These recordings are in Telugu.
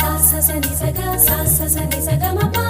సాసస నిసగ సాసస నిసగ మపా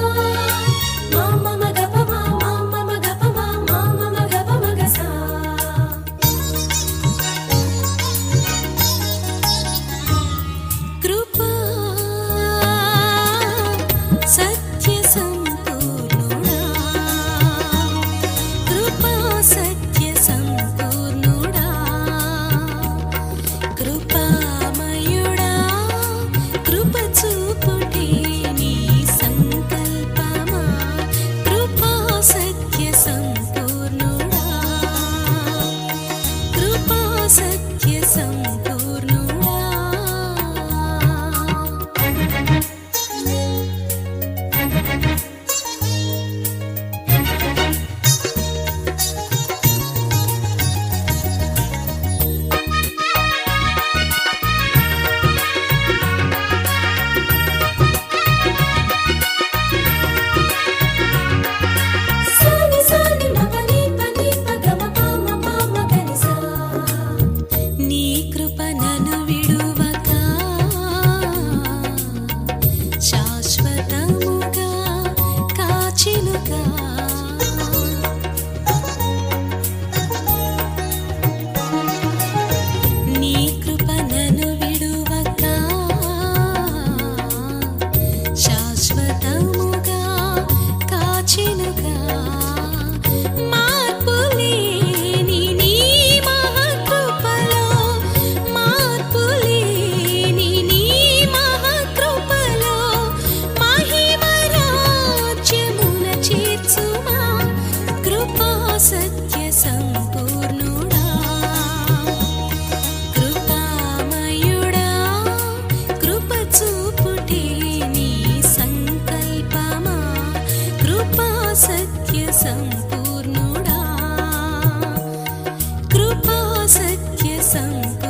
lugar. సత్య సంపూర్ణుడా. కృపా సత్య సంపూర్ణ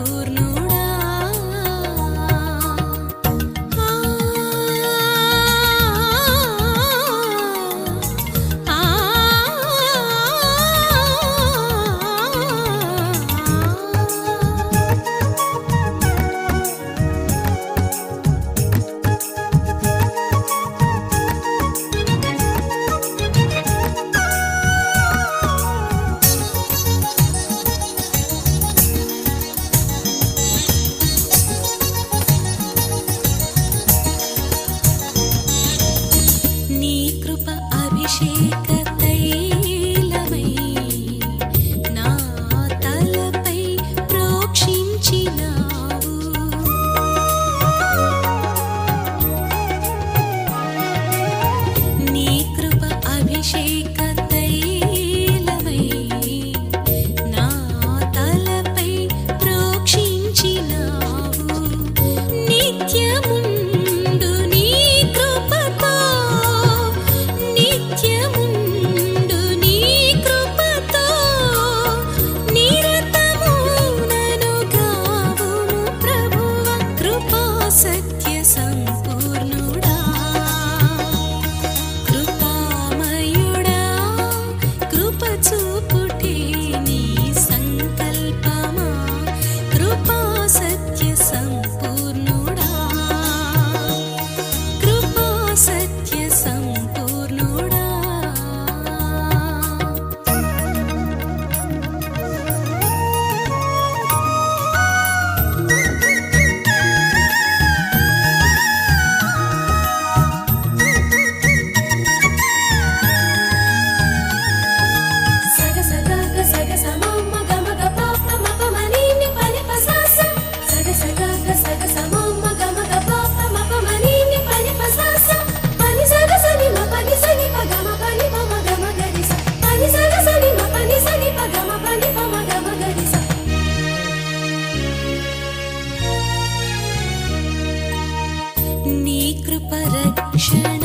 परक्षण